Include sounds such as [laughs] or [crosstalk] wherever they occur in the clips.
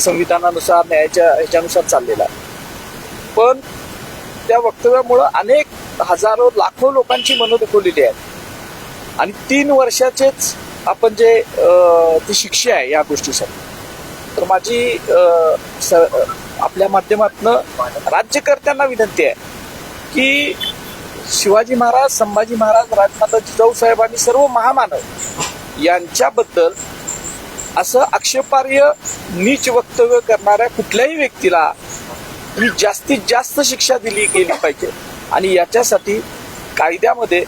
संविधानानुसार न्यायाच्या ह्याच्यानुसार चाललेला आहे. पण त्या वक्तव्यामुळं अनेक हजारो लाखो लोकांची मनं दुखवलेली आहेत. आणि तीन वर्षाचेच आपण जे ती शिक्षा आहे या गोष्टीसाठी. तर माझी स आपल्या माध्यमातनं राज्यकर्त्यांना विनंती आहे की शिवाजी महाराज संभाजी महाराज राजमाता जिजाऊ साहेब आणि सर्व महामानव यांच्याबद्दल असं आक्षेपार्ह नीच वक्तव्य करणाऱ्या कुठल्याही व्यक्तीला ही जास्तीत जास्त शिक्षा दिली गेली पाहिजे. आणि याच्यासाठी कायद्यामध्ये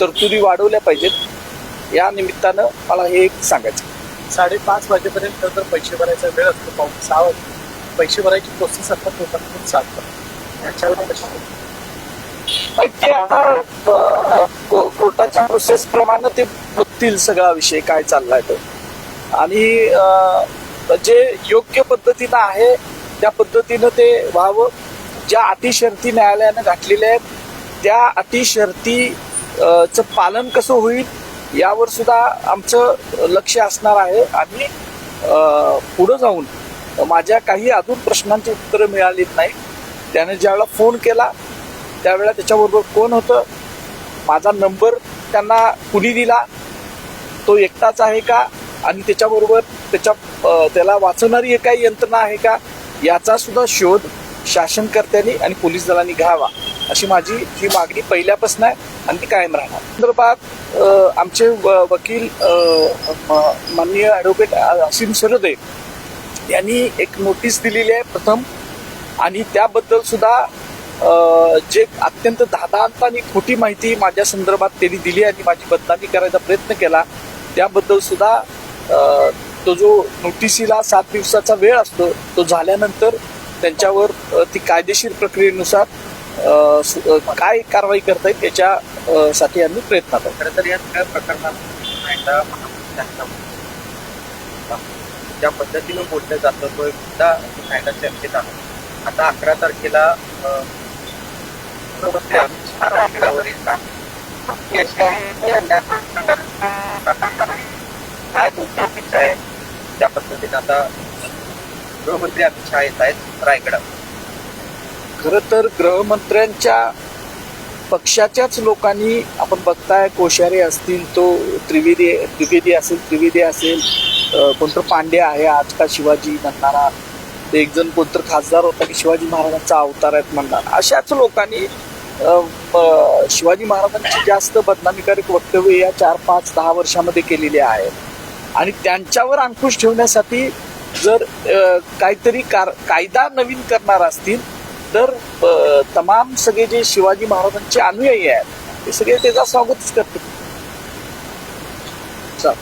तरतुदी वाढवल्या पाहिजेत. या निमित्तानं मला हे एक सांगायचं साडेपाच वाजेपर्यंत जर पैसे भरायचा वेळ असतो पाऊन सहा वाजे पैसे भरायची प्रोसेस आता लोकांकडून चालतं. याच्यावर कोर्टाच्या प्रोसेस प्रमाणे ते बघतील सगळा विषय काय चाललाय तो. आणि जे योग्य पद्धतीनं आहे त्या पद्धतीनं ते व्हावं. ज्या अटी शर्ती न्यायालयानं घातलेल्या आहेत त्या अटी शर्ती चं पालन कसं होईल यावर सुद्धा आमचं लक्ष असणार आहे. आणि पुढं जाऊन माझ्या काही अजून प्रश्नांची उत्तरं मिळालीत नाही. त्याने ज्यावेळेला फोन केला त्यावेळेला त्याच्याबरोबर कोण होतं? माझा नंबर त्यांना कुणी दिला? तो एकटाच आहे का? आणि त्याच्याबरोबर त्याच्या त्याला वाचवणारी एक काही यंत्रणा आहे का? याचा सुद्धा शोध शासनकर्त्यांनी आणि पोलीस दलांनी घ्यावा अशी माझी ही मागणी पहिल्यापासून आहे आणि ती कायम राहणार. संदर्भात आमचे व- वकील म- माननीय ॲडव्होकेट असीम सरोदे यांनी एक नोटीस दिलेली आहे प्रथम आणि त्याबद्दल सुद्धा जे अत्यंत धादांत आणि खोटी माहिती माझ्या संदर्भात त्यांनी दिली आणि माझी बदनामी करायचा प्रयत्न केला त्याबद्दल सुद्धा तो जो नोटिसीला सात दिवसाचा वेळ असतो तो झाल्यानंतर त्यांच्यावर ती कायदेशीर प्रक्रियेनुसार काय कारवाई करता येईल याच्या अ, साठी आम्ही प्रयत्न करतो खरं तर या सगळ्या प्रकरणात ज्या पद्धतीनं बोललं जातं तो एक मुद्दा कायदा चर्चेत आहे. आता अकरा तारखेला [laughs] अं, मुख्यमंत्री अमित शहा राजकारणावरील काय तुमचं अपेक्षा आहे? त्या पद्धतीने आता गृहमंत्री अमित शहा येत आहेत रायगडावर. खर तर गृहमंत्र्यांच्या पक्षाच्याच लोकांनी आपण बघताय कोश्यारी असतील तो त्रिवेदी द्विवेदी असेल त्रिवेदी असेल कोणतं पांडे आहे आज का शिवाजी म्हणणारा ते एक जण कोणतं खासदार होता की शिवाजी महाराजांचा अवतार आहेत म्हणणार? अशाच लोकांनी शिवाजी महाराजांची जास्त बदनामीकारक वक्तव्य या चार पाच दहा वर्षामध्ये केलेली आहेत आणि त्यांच्यावर अंकुश ठेवण्यासाठी जर काहीतरी कार कायदा नवीन करणार असतील तर तमाम सगळे जे शिवाजी महाराजांचे अनुयायी आहेत ते सगळे त्याचा स्वागतच करतील चल.